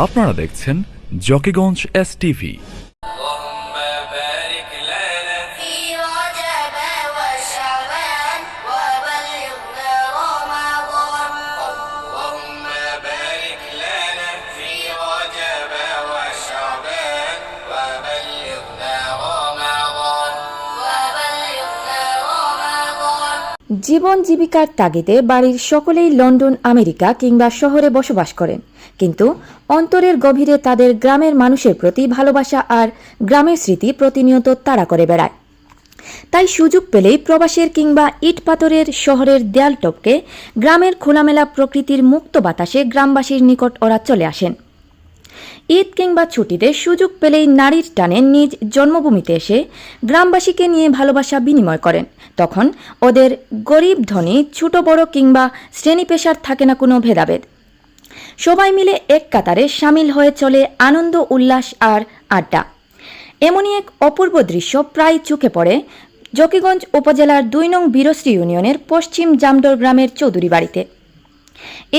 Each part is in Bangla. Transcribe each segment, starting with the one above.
আপনারা দেখছেন জকিগঞ্জ এস টিভি। জীবন জীবিকার তাগিদে বাড়ির সকলেই লন্ডন, আমেরিকা কিংবা শহরে বসবাস করেন। কিন্তু অন্তরের গভীরে তাদের গ্রামের মানুষের প্রতি ভালোবাসা আর গ্রামের স্মৃতি প্রতিনিয়ত তাড়া করে বেড়ায়। তাই সুযোগ পেলেই প্রবাসের কিংবা ইট পাথরের শহরের দেয়াল টপকে গ্রামের খোলামেলা প্রকৃতির মুক্ত বাতাসে গ্রামবাসীর নিকট ওরা চলে আসেন। ঈদ কিংবা ছুটিতে সুযোগ পেলেই নারীর টানে নিজ জন্মভূমিতে এসে গ্রামবাসীকে নিয়ে ভালোবাসা বিনিময় করেন। তখন ওদের গরিব ধনী, ছোট বড় কিংবা শ্রেণি পেশার থাকে না কোনো ভেদাভেদ। সবাই মিলে এক কাতারে সামিল হয়ে চলে আনন্দ, উল্লাস আর আড্ডা। এমনই এক অপূর্ব দৃশ্য প্রায় চোখে পড়ে জকিগঞ্জ উপজেলার দুই নং বীরশ্রী ইউনিয়নের পশ্চিম জামডর গ্রামের চৌধুরী বাড়িতে।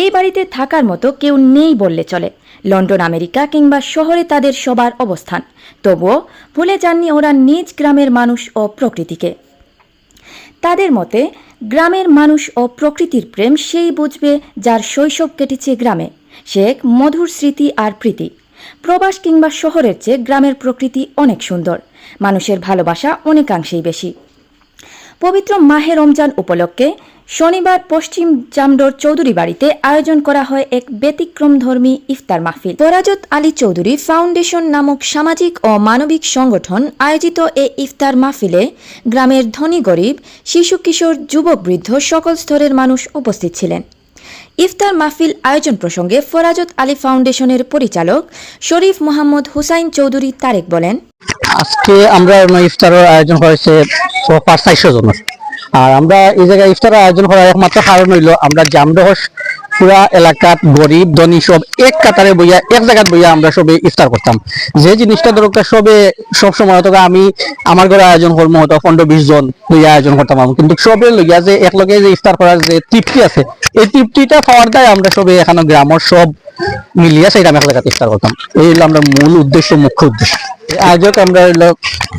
এই বাড়িতে থাকার মতো কেউ নেই বললে চলে। লন্ডন, আমেরিকা কিংবা শহরে তাদের সবার অবস্থান। তবুও ভুলে যাননি ওরা নিজ গ্রামের মানুষ ও প্রকৃতিকে। তাদের মতে, গ্রামের মানুষ ও প্রকৃতির প্রেম সেই বুঝবে যার শৈশব কেটেছে গ্রামে। সে এক মধুর স্মৃতি আর প্রীতি। প্রবাস কিংবা শহরের চেয়ে গ্রামের প্রকৃতি অনেক সুন্দর। মানুষের ভালোবাসা অনেকাংশেই বেশি। পবিত্র মাহে রমজান উপলক্ষে শনিবার পশ্চিম জামডোর চৌধুরী বাড়িতে আয়োজন করা হয় এক ব্যতিক্রম ধর্মী ইফতার মাহফিল। ফরাজত আলী চৌধুরী ফাউন্ডেশন নামক সামাজিক ও মানবিক সংগঠন আয়োজিত এই ইফতার মাহফিলে গ্রামের ধনী গরিব, শিশু, কিশোর, যুবক, বৃদ্ধ সকল স্তরের মানুষ উপস্থিত ছিলেন। ইফতার মাহফিল আয়োজন প্রসঙ্গে ফরাজত আলী ফাউন্ডেশনের পরিচালক শরীফ মোহাম্মদ হুসাইন চৌধুরী তারেক বলেন, আজকে আমরা ইফতারের আয়োজন হয়েছে পাঁচ, চারশো আর আমরা এই জায়গায় ইফতারের আয়োজন করার একমাত্র কারণ হইল আমরা জামদহস পুরা এলাকাত গরিব, ধনী সব এক কাতারে বইয়া, এক জায়গায় বইয়া আমরা সবে ইফতার করতাম। যে জিনিসটা দরকার সবে, সব সময় হয়তো আমি, আমার ঘরে আয়োজন করব হয়তো পনেরো, বিশ জন লইয়া আয়োজন করতাম আমি। কিন্তু সবে লইয়া যে একলগে যে ইফতার করার যে তৃপ্তি আছে, এই তৃপ্তিটা পাওয়ার দায় আমরা সবে এখানে গ্রামের সব মিলিয়া সেটা আমি এক জায়গাতে ইফতার করতাম। এই হলো আমরা মূল উদ্দেশ্য, মুখ্য উদ্দেশ্য। আয়োজক আমরা হলো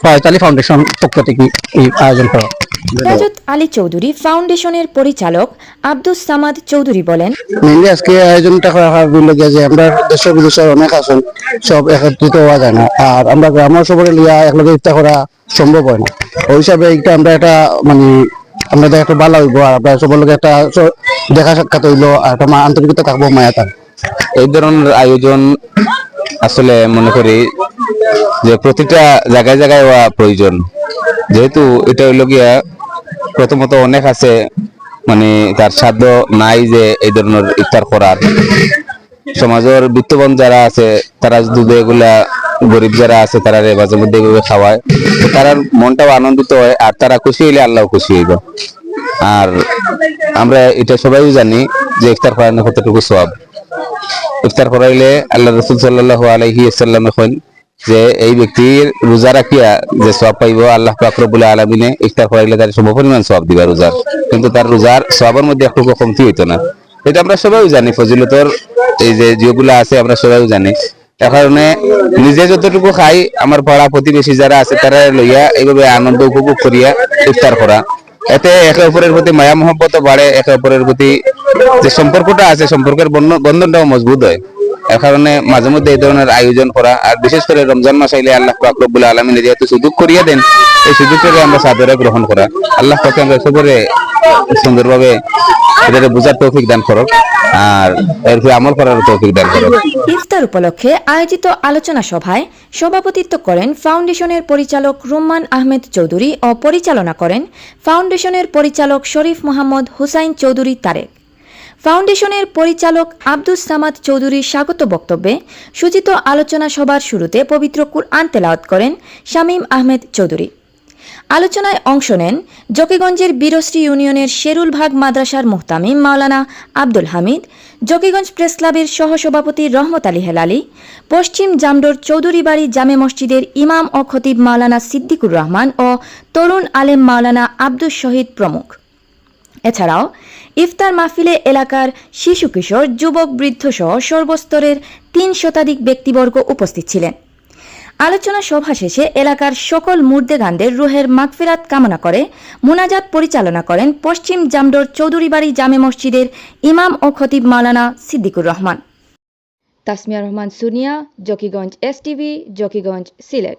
পয়তালি ফাউন্ডেশন পক্ষ থেকে এই আয়োজন করা। ফরাজত আলী চৌধুরী ফাউন্ডেশনের পরিচালক আব্দুস সামাদ চৌধুরী বলেন মেনলি আজকে আয়োজনটা করা হয় যে আমরা দেশ বিদেশের অনেক আছেন সব একত্রিত হওয়া যায় না। আর আমরা গ্রামের সবরে লিয়া একলগে ইফতার করা সম্ভব হয় না। ওই হিসাবে এটা আমরা একটা মানে আমাদের একটা ভালো হইব আর আমরা সবার লগে একটা দেখা সাক্ষাৎ হইল আর একটা আন্তরিকতা থাকব মায়া থাকব এই ধরনের আয়োজন আসলে মনে করি যে প্রতিটা জায়গায় জায়গায় হওয়া প্রয়োজন। যেহেতু এটা হইল গিয়া প্রথমত অনেক আছে মানে তার সাধ্য নাই যে এই ধরনের ইফতার করার। সমাজের বিত্তবান যারা আছে, তারা যদি এগুলা গরিব যারা আছে, তারা মাঝে মধ্যে এগুলো খাওয়ায়। তার মনটাও আনন্দিত হয়, আর তারা খুশি হইলে আল্লাহ খুশি হইব। আর আমরা এটা সবাই জানি যে ইফতার করানো কতটুকু সব ইফতার করাইলে আল্লাহ রসুল সাল্লাহ আলহি সাল্লাম এখন যে এই ব্যক্তির রোজা রাখিয়া যে সব পাইব, আল্লাহ পাকরবুল আলমিনে ইফতার করাইলে তার সম পরিমাণ সব দিবা রোজার। কিন্তু তার রোজার সবের মধ্যে একটু কমতি হইতো না। এটা আমরা সবাই জানি, ফজিলতর এই যে যেগুলো আছে আমরা সবাই জানি। এ কারণে নিজে যতটুকু খাই, আমার পাড়া প্রতিবেশী যারা আছে, তারা লইয়া এইভাবে আনন্দ উপভোগ করিয়া ইফতার করা। এতে একে অপরের প্রতি মায়া মহব্বত বাড়ে, একে অপরের প্রতি যে সম্পর্কটা আছে, সম্পর্কের বন্ধন- বন্ধনটাও মজবুত হয়। এর কারণে মাঝে মধ্যে এই ধরনের আয়োজন করা, আর বিশেষ করে রমজান মাস আইলে আল্লাহ পাক রব্বুল আলমিনে যেহেতু সুযোগ করিয়া দেন, এই সুযোগটাকে আমরা সাদরে গ্রহণ করা। আল্লাহ পাকে আমরা সবরে সুন্দরভাবে এদের বোঝার তৌফিক দান করক, আর এর আমল করার তৌফিক দান করক। ইফতার উপলক্ষে আয়োজিত আলোচনা সভায় সভাপতিত্ব করেন ফাউন্ডেশনের পরিচালক রুম্মান আহমেদ চৌধুরী ও পরিচালনা করেন ফাউন্ডেশনের পরিচালক শরীফ মোহাম্মদ হুসাইন চৌধুরী তারেক। ফাউন্ডেশনের পরিচালক আব্দুস সামাদ চৌধুরীর স্বাগত বক্তব্যে সূচিত আলোচনা সভার শুরুতে পবিত্র কুরআন তেলাওয়াত করেন শামীম আহমেদ চৌধুরী। আলোচনায় অংশ নেন জকিগঞ্জের বীরশ্রী ইউনিয়নের শেরুল ভাগ মাদ্রাসার মুহতামিম মাওলানা আব্দুল হামিদ, জকিগঞ্জ প্রেস ক্লাবের সহসভাপতি রহমত আলী হেলালি, পশ্চিম জামডোর চৌধুরীবাড়ি জামে মসজিদের ইমাম ও খতিব মাওলানা সিদ্দিকুর রহমান ও তরুণ আলেম মাওলানা আব্দুস শহীদ প্রমুখ। এছাড়াও, ইফতার মাহফিলে এলাকার শিশু, কিশোর, যুবক বৃদ্ধ সহ সর্বস্তরের তিন শতাধিক ব্যক্তিবর্গ উপস্থিত ছিলেন। আলোচনা সভা শেষে এলাকার সকল মুর্দেগানদের রুহের মাগফিরাত কামনা করে মোনাজাত পরিচালনা করেন পশ্চিম জামডোর চৌধুরীবাড়ি জামে মসজিদের ইমাম ও খতিব মাওলানা Siddiqur Rahman. Tasmia Rahman, Sunia, Zakiganj S TV Zakiganj Sylhet.